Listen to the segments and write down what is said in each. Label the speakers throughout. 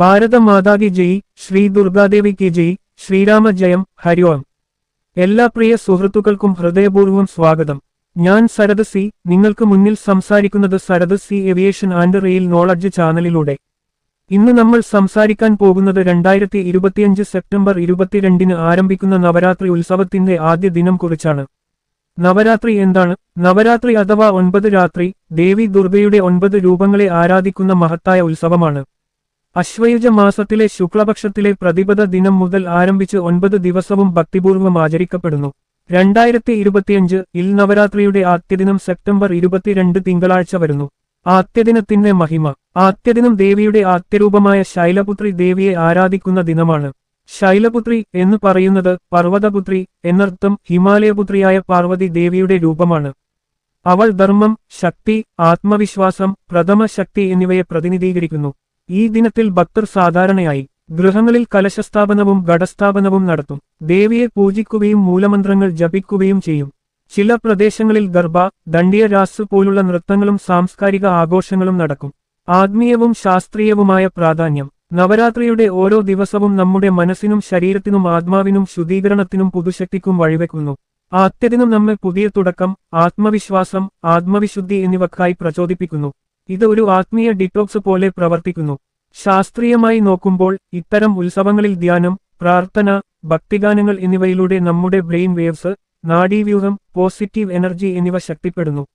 Speaker 1: ഭാരത മാതാകി ജയ് ശ്രീ ദുർഗാദേവി കി ജയ് ശ്രീരാമ ജയം ഹരിയോം എല്ലാ പ്രിയ സുഹൃത്തുക്കൾക്കും ഹൃദയപൂർവം സ്വാഗതം. ഞാൻ സരദ് സി നിങ്ങൾക്ക് മുന്നിൽ സംസാരിക്കുന്നത് Sarath C aviation and rail knowledge ചാനലിലൂടെ. ഇന്ന് നമ്മൾ സംസാരിക്കാൻ പോകുന്നത് രണ്ടായിരത്തി ഇരുപത്തിയഞ്ച് സെപ്റ്റംബർ ഇരുപത്തിരണ്ടിന് ആരംഭിക്കുന്ന നവരാത്രി ഉത്സവത്തിന്റെ ആദ്യ ദിനം കുറിച്ചാണ്. നവരാത്രി എന്താണ്? നവരാത്രി അഥവാ ഒൻപത് രാത്രി ദേവി ദുർഗയുടെ ഒൻപത് രൂപങ്ങളെ ആരാധിക്കുന്ന മഹത്തായ ഉത്സവമാണ്. അശ്വയുജ മാസത്തിലെ ശുക്ലപക്ഷത്തിലെ പ്രതിപദ ദിനം മുതൽ ആരംഭിച്ച് ഒൻപത് ദിവസവും ഭക്തിപൂർവം ആചരിക്കപ്പെടുന്നു. രണ്ടായിരത്തി ഇരുപത്തിയഞ്ച് ഇൽ നവരാത്രിയുടെ ആദ്യദിനം സെപ്റ്റംബർ ഇരുപത്തിരണ്ട് തിങ്കളാഴ്ച വരുന്നു. ആദ്യദിനത്തിന്റെ മഹിമ ആദ്യദിനം ദേവിയുടെ ആദ്യരൂപമായ ശൈലപുത്രി ദേവിയെ ആരാധിക്കുന്ന ദിനമാണ്. ശൈലപുത്രി എന്ന് പറയുന്നത് പർവതപുത്രി എന്നർത്ഥം ഹിമാലയപുത്രിയായ പാർവതി ദേവിയുടെ രൂപമാണ്. അവൾ ധർമ്മം ശക്തി ആത്മവിശ്വാസം പ്രഥമ ശക്തി എന്നിവയെ പ്രതിനിധീകരിക്കുന്നു. ഈ ദിനത്തിൽ ഭക്തർ സാധാരണയായി ഗൃഹങ്ങളിൽ കലശസ്ഥാപനവും ഘടസ്ഥാപനവും നടത്തും. ദേവിയെ പൂജിക്കുകയും മൂലമന്ത്രങ്ങൾ ജപിക്കുകയും ചെയ്യും. ചില പ്രദേശങ്ങളിൽ ഗർഭ ദണ്ഡിയ രാസ് പോലുള്ള നൃത്തങ്ങളും സാംസ്കാരിക ആഘോഷങ്ങളും നടക്കും. ആത്മീയവും ശാസ്ത്രീയവുമായ പ്രാധാന്യം. നവരാത്രിയുടെ ഓരോ ദിവസവും നമ്മുടെ മനസ്സിനും ശരീരത്തിനും ആത്മാവിനും ശുദ്ധീകരണത്തിനും പുതുശക്തിക്കും വഴിവെക്കുന്നു. ആദ്യദിനം നമ്മെ പുതിയ തുടക്കം ആത്മവിശ്വാസം ആത്മവിശുദ്ധി എന്നിവക്കായി പ്രചോദിപ്പിക്കുന്നു. ഇത് ഒരു ആത്മീയ ഡിറ്റോക്സ് പോലെ പ്രവർത്തിക്കുന്നു. ശാസ്ത്രീയമായി നോക്കുമ്പോൾ ഇത്തരം ഉത്സവങ്ങളിൽ ധ്യാനം പ്രാർത്ഥന ഭക്തിഗാനങ്ങൾ എന്നിവയിലൂടെ നമ്മുടെ ബ്രെയിൻ വേവ്സ് നാഡീവ്യൂഹം പോസിറ്റീവ് എനർജി എന്നിവ ശക്തിപ്പെടുന്നു.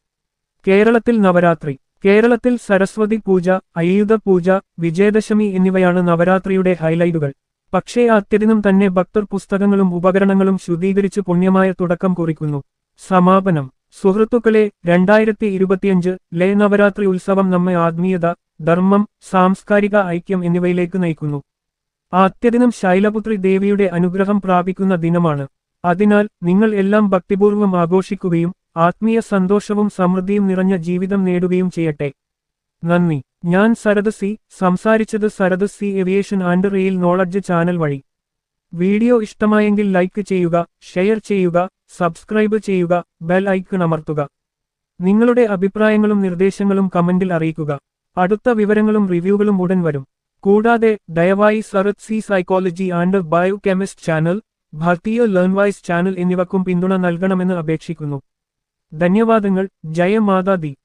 Speaker 1: കേരളത്തിൽ നവരാത്രി കേരളത്തിൽ സരസ്വതി പൂജ അയ്യുധ പൂജ വിജയദശമി എന്നിവയാണ് നവരാത്രിയുടെ ഹൈലൈറ്റുകൾ. പക്ഷേ അത്യധികം തന്നെ ഭക്തർ പുസ്തകങ്ങളും ഉപകരണങ്ങളും ശുദ്ധീകരിച്ച് പുണ്യമായ തുടക്കം കുറിക്കുന്നു. സമാപനം. സുഹൃത്തുക്കളെ രണ്ടായിരത്തി ഇരുപത്തിയഞ്ച് ലേ നവരാത്രി ഉത്സവം നമ്മെ ആത്മീയത ധർമ്മം സാംസ്കാരിക ഐക്യം എന്നിവയിലേക്ക് നയിക്കുന്നു. ആദ്യദിനം ശൈലപുത്രി ദേവിയുടെ അനുഗ്രഹം പ്രാപിക്കുന്ന ദിനമാണ്. അതിനാൽ നിങ്ങൾ എല്ലാം ഭക്തിപൂർവം ആഘോഷിക്കുകയും ആത്മീയ സന്തോഷവും സമൃദ്ധിയും നിറഞ്ഞ ജീവിതം നേടുകയും ചെയ്യട്ടെ. നന്ദി. ഞാൻ സരദ് സി സംസാരിച്ചത് Sarath C aviation and rail knowledge channel വഴി. വീഡിയോ ഇഷ്ടമായെങ്കിൽ ലൈക്ക് ചെയ്യുക ഷെയർ ചെയ്യുക സബ്സ്ക്രൈബ് ചെയ്യുക ബെൽ ഐക്കൺ അമർത്തുക. നിങ്ങളുടെ അഭിപ്രായങ്ങളും നിർദ്ദേശങ്ങളും കമന്റിൽ അറിയിക്കുക. അടുത്ത വിവരങ്ങളും റിവ്യൂകളും ഉടൻ വരും. കൂടാതെ ദയവായി Sarath C psychology and biochemist channel Bharatiya learnwise channel എന്നിവക്കും പിന്തുണ നൽകണമെന്ന് അപേക്ഷിക്കുന്നു. ധന്യവാദങ്ങൾ. ജയ മാതാദി